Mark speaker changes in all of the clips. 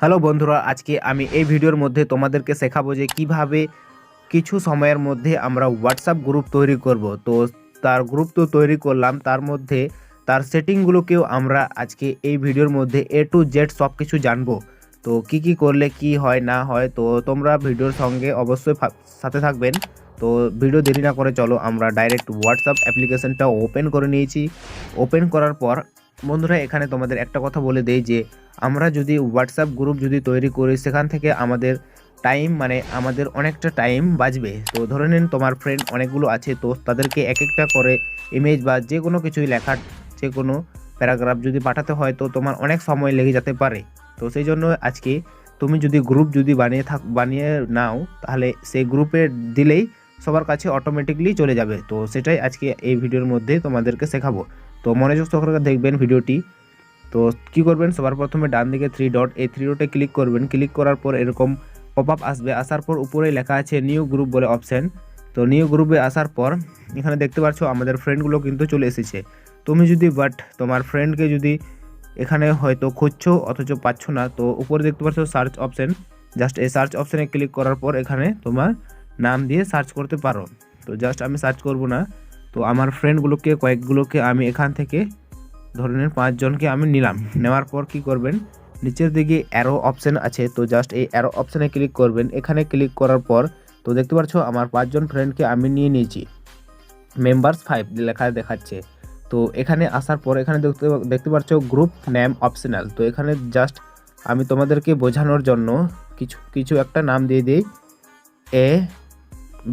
Speaker 1: Hello বন্ধুরা, আজকে আমি এই ভিডিওর মধ্যে তোমাদেরকে শেখাবো যে কীভাবে কিছু সময়ের মধ্যে আমরা হোয়াটসঅ্যাপ গ্রুপ তৈরি করব। তো তার গ্রুপ তো তৈরি করলাম, তার মধ্যে তার সেটিংগুলোকেও আমরা আজকে এই ভিডিওর মধ্যে এ টু জেড সব কিছু জানব। তো কি কি করলে কি হয়, না হয়, তো তোমরা ভিডিওর সঙ্গে অবশ্যই সাথে থাকবেন। তো ভিডিও দেরি না করে চলো, আমরা ডাইরেক্ট হোয়াটসঅ্যাপ অ্যাপ্লিকেশনটা ওপেন করে নিয়েছি। ওপেন করার পর বন্ধুরা, এখানে তোমাদের একটা কথা বলে দেই যে, আমরা যদি হোয়াটসঅ্যাপ গ্রুপ যদি তৈরি করি, সেখান থেকে আমাদের টাইম মানে আমাদের অনেকটা টাইম বাঁচবে। তো ধরে নিন, তোমার ফ্রেন্ড অনেকগুলো আছে, তো তাদেরকে এক একটা করে ইমেজ বা যে কোনো কিছুই লেখার যে কোনো প্যারাগ্রাফ যদি পাঠাতে হয়, তো তোমার অনেক সময় লেগে যেতে পারে। তো সেই জন্য আজকে তুমি যদি গ্রুপ যদি বানিয়ে থাক, বানিয়ে নাও, তাহলে সেই গ্রুপে দিলেই সবার কাছে অটোমেটিকলি চলে যাবে। তো সেটাই আজকে এই ভিডিওর মধ্যে তোমাদেরকে শেখাবো। তো মনোযোগ সহকারে দেখবেন ভিডিওটি। তো কি করবেন? সবার প্রথমে ডান দিকে থ্রি ডট এই থ্রি ডটে ক্লিক করবেন। ক্লিক করার পর এরকম পপ আপ আসবে। আসার পর উপরে লেখা আছে নিউ গ্রুপ বলে অপশান তো নিউ গ্রুপে আসার পর এখানে দেখতে পাচ্ছ আমাদের ফ্রেন্ডগুলো কিন্তু চলে এসেছে। তুমি যদি বাট তোমার ফ্রেন্ডকে যদি এখানে হয়তো খুঁজছো অথচ পাচ্ছ না, তো উপরে দেখতে পাচ্ছ সার্চ অপশান জাস্ট এই সার্চ অপশানে ক্লিক করার পর এখানে তোমার নাম দিয়ে সার্চ করতে পারো। তো জাস্ট আমি সার্চ করব না। তো আমার ফ্রেন্ডগুলোকে কয়েকগুলোকে আমি এখান থেকে ধরনের পাঁচজনকে আমি নিলাম। নেওয়ার পর কি করবেন? নিচের দিকে অ্যারো অপশান আছে। তো জাস্ট এই অ্যারো অপশানে ক্লিক করবেন। এখানে ক্লিক করার পর, তো দেখতে পাচ্ছ আমার পাঁচজন ফ্রেন্ডকে আমি নিয়ে নিয়েছি। মেম্বার্স ফাইভ লেখা দেখাচ্ছে। তো এখানে আসার পর এখানে দেখতে দেখতে পাচ্ছ গ্রুপ নেম অপশনাল তো এখানে জাস্ট আমি তোমাদেরকে বোঝানোর জন্য কিছু কিছু একটা নাম দিয়ে দিই। A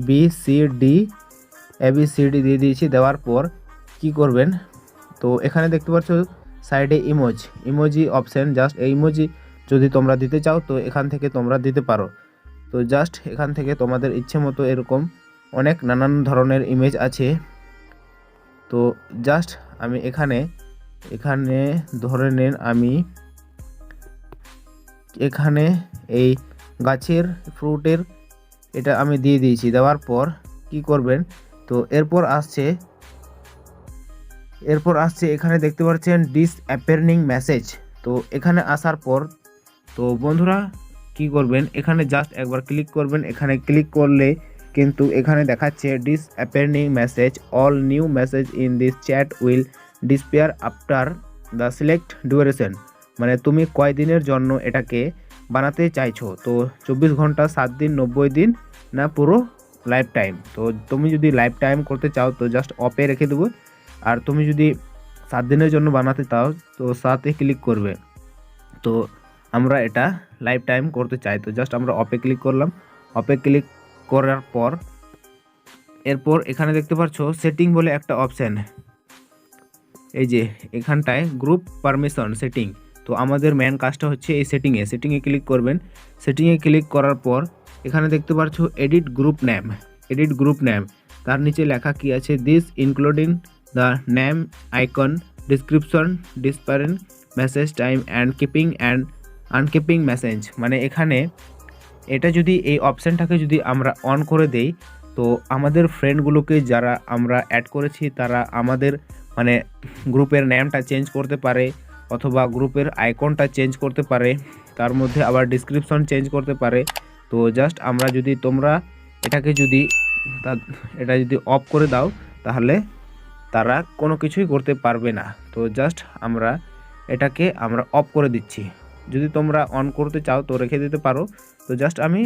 Speaker 1: B C D A B C D দিয়ে দিয়েছি, দেওয়ার পর কি করবেন? তো এখানে দেখতে পাচ্ছ সাইডে ইমোজ ইমোজি অপশন জাস্ট এই ইমোজি যদি তোমরা দিতে চাও, তো এখান থেকে তোমরা দিতে পারো। তো জাস্ট এখান থেকে তোমাদের ইচ্ছে মতো এরকম অনেক নানান ধরনের ইমেজ আছে। তো জাস্ট আমি এখানে এখানে ধরে নেন আমি এখানে এই গাছের ফ্রুটের এটা আমি দিয়ে দিয়েছি। দেওয়ার পর কি করবেন? তো এরপর আসছে এরপর আসছে এখানে দেখতে পাচ্ছেন ডিস অ্যাপেয়ারিং মেসেজ তো এখানে আসার পর, তো বন্ধুরা কি করবেন? এখানে জাস্ট একবার ক্লিক করবেন। এখানে ক্লিক করলে কিন্তু এখানে দেখাচ্ছে disappearing message all new message in this chat will disappear after the select duration মানে তুমি কয় দিনের জন্য এটাকে বানাতে চাইছো? তো চব্বিশ ঘণ্টা, সাত দিন, নব্বই দিন না পুরো লাইফ টাইম তো তুমি যদি লাইফ টাইম করতে চাও, তো জাস্ট অপে রেখে দেবো। আর তুমি যদি সাত দিনের জন্য বানাতে চাও, তো সাতে ক্লিক করবে। তো আমরা এটা লাইফ টাইম করতে চাই। তো জাস্ট আমরা অপে ক্লিক করলাম। অপে ক্লিক করার পর, এরপর এখানে দেখতে পাচ্ছ সেটিং বলে একটা অপশান এই যে এখানটায় গ্রুপ পারমিশন সেটিং তো আমাদের মেন কাজটা হচ্ছে এই সেটিংয়ে সেটিংয়ে ক্লিক করবেন। সেটিংয়ে ক্লিক করার পর এখানে দেখতে পাচ্ছ edit group name edit group name তার নিচে লেখা কি আছে? This including the name icon description disappearing message time and keeping and unkeeping message মানে এখানে এটা যদি এই অপশানটাকে যদি আমরা অন করে দেই, তো আমাদের ফ্রেন্ডগুলোকে যারা আমরা অ্যাড করেছি, তারা আমাদের মানে গ্রুপের নেমটা চেঞ্জ করতে পারে। অথবা গ্রুপের আইকনটা চেঞ্জ করতে পারে, তার মধ্যে আবার ডিসক্রিপশন চেঞ্জ করতে পারে। তো জাস্ট আমরা যদি তোমরা এটাকে যদি এটা যদি অফ করে দাও, তাহলে তারা কোনো কিছুই করতে পারবে না। তো জাস্ট আমরা এটাকে আমরা অফ করে দিচ্ছি। যদি তোমরা অন করতে চাও তো রেখে দিতে পারো। তো জাস্ট আমি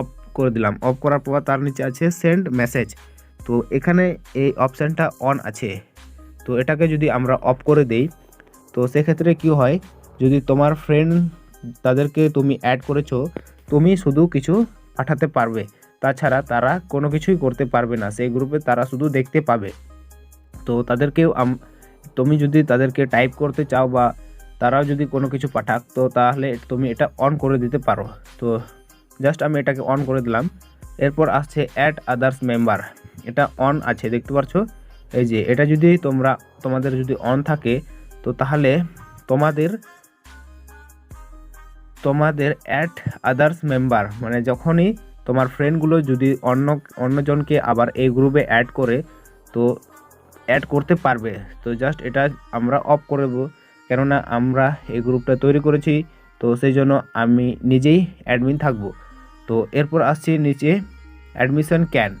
Speaker 1: অফ করে দিলাম। অফ করার পর তার নিচে আছে সেন্ড মেসেজ তো এখানে এই অপশানটা অন আছে। তো এটাকে যদি আমরা অফ করে দেই তো সেক্ষেত্রে কি হয়, যদি তোমার ফ্রেন্ড তাদেরকে তুমি অ্যাড করেছ, তুমি শুধু কিছু পাঠাতে পারবে। তাছাড়া তারা কোনো কিছুই করতে পারবে না, সেই গ্রুপে তারা শুধু দেখতে পাবে। তো তাদেরকেও তুমি যদি তাদেরকে টাইপ করতে চাও বা তারাও যদি কোনো কিছু পাঠাক, তো তাহলে তুমি এটা অন করে দিতে পারো। তো জাস্ট আমি এটাকে অন করে দিলাম। এরপর আসছে অ্যাড আদার্স মেম্বার এটা অন আছে, দেখতে পাচ্ছ এই যে, এটা যদি তোমরা, তোমাদের যদি অন থাকে তো তাহলে তোমাদের তোমাদের অ্যাড আদার্স মেম্বার মানে যখনই তোমার ফ্রেন্ডগুলো যদি অন্য, অন্যজনকে আবার এই গ্রুপে অ্যাড করে, তো অ্যাড করতে পারবে। তো জাস্ট এটা আমরা অফ করে দেবো। কেননা আমরা এই গ্রুপটা তৈরি করেছি, তো সেই জন্য আমি নিজেই অ্যাডমিন থাকব। তো এরপর আসছি নিচে admission can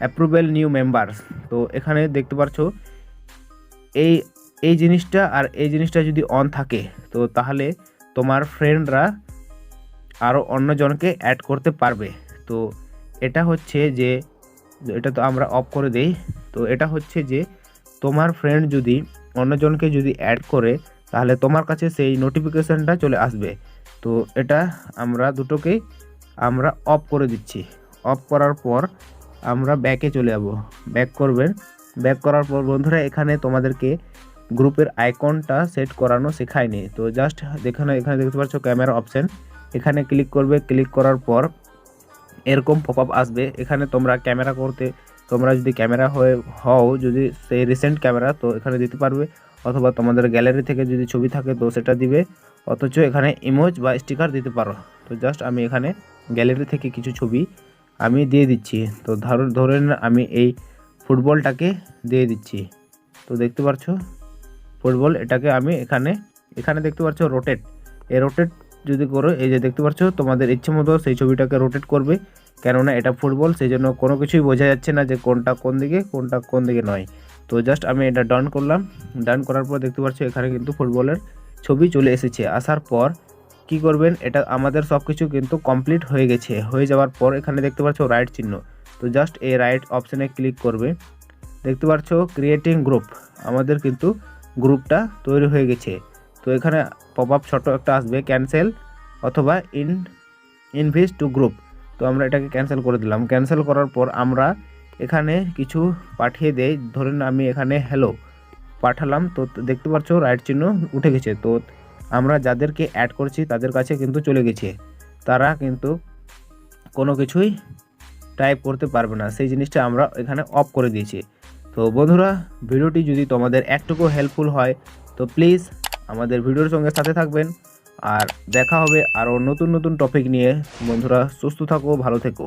Speaker 1: approval new members তো এখানে দেখতে পাচ্ছ এই এই জিনিসটা আর এই জিনিসটা যদি অন থাকে, তো তাহলে তোমার ফ্রেন্ডরা আরও অন্যজনকে অ্যাড করতে পারবে। তো এটা হচ্ছে যে, এটা তো আমরা অফ করে দেই। তো এটা হচ্ছে যে, তোমার ফ্রেন্ড যদি অন্যজনকে যদি অ্যাড করে, তাহলে তোমার কাছে সেই নোটিফিকেশানটা চলে আসবে। তো এটা আমরা দুটোকেই আমরা অফ করে দিচ্ছি। অফ করার পর আমরা ব্যাকে চলে যাব। ব্যাক করবেন। ব্যাক করার পর বন্ধুরা, এখানে তোমাদেরকে গ্রুপের আইকনটা সেট করানো শেখায়নি। তো জাস্ট যেখানে এখানে দেখতে পাচ্ছ ক্যামেরা অপশন এখানে ক্লিক করবে ক্লিক করার পর এরকম পপ আপ আসবে। এখানে তোমরা ক্যামেরা করতে, তোমরা যদি ক্যামেরা হয়ে, হও, যদি সেই রিসেন্ট ক্যামেরা তো এখানে দিতে পারবে। অথবা তোমাদের গ্যালারি থেকে যদি ছবি থাকে, তো সেটা দিবে। অথচ এখানে ইমোজ বা স্টিকার দিতে পারো। তো জাস্ট আমি এখানে গ্যালারি থেকে কিছু ছবি আমি দিয়ে দিচ্ছি। তো ধরো ধরেন আমি এই ফুটবলটাকে দিয়ে দিচ্ছি। তো দেখতে পাচ্ছ ফুটবল, এটাকে আমি এখানে এখানে দেখতে পাচ্ছ রোটেট এই রোটেট যদি করো, এই যে দেখতে পাচ্ছ, তোমাদের ইচ্ছে মতো সেই ছবিটাকে রোটেট করবে। কেননা এটা ফুটবল সেই জন্য কোনো কিছুই বোঝা যাচ্ছে না যে কোনটা কোন দিকে, কোনটা কোন দিকে নয়। তো জাস্ট আমি এটা ডান করলাম। ডান করার পর দেখতে পাচ্ছ, এখানে কিন্তু ফুটবলের ছবি চলে এসেছে। আসার পর কি করবেন, এটা আমাদের সব কিছু কিন্তু কমপ্লিট হয়ে গেছে। হয়ে যাওয়ার পর এখানে দেখতে পাচ্ছ রাইট চিহ্ন। তো জাস্ট এই রাইট অপশানে ক্লিক করবে। দেখতে পাচ্ছ ক্রিয়েটিং গ্রুপ আমাদের কিন্তু গ্রুপটা তৈরি হয়ে গেছে। তো এখানে পপ আপ ছোটো একটা আসবে ক্যান্সেল অথবা ইন ইনভিস টু গ্রুপ তো আমরা এটাকে ক্যান্সেল করে দিলাম। ক্যান্সেল করার পর আমরা এখানে কিছু পাঠিয়ে দেই। ধরুন আমি এখানে হ্যালো পাঠালাম, তো দেখতে পাচ্ছ রাইট চিহ্ন উঠে গেছে। তো আমরা যাদেরকে অ্যাড করছি তাদের কাছে কিন্তু চলে গেছে। তারা কিন্তু কোনো কিছুই টাইপ করতে পারবে না। সেই জিনিসটা আমরা এখানে অফ করে দিয়েছি। তো বন্ধুরা, ভিডিওটি যদি তোমাদের একটুকু হেল্পফুল হয়, তো প্লিজ আমাদের ভিডিওর সঙ্গে সাথে থাকবেন। আর দেখা হবে আরও নতুন নতুন টপিক নিয়ে। বন্ধুরা, সুস্থ থাকো, ভালো থেকো।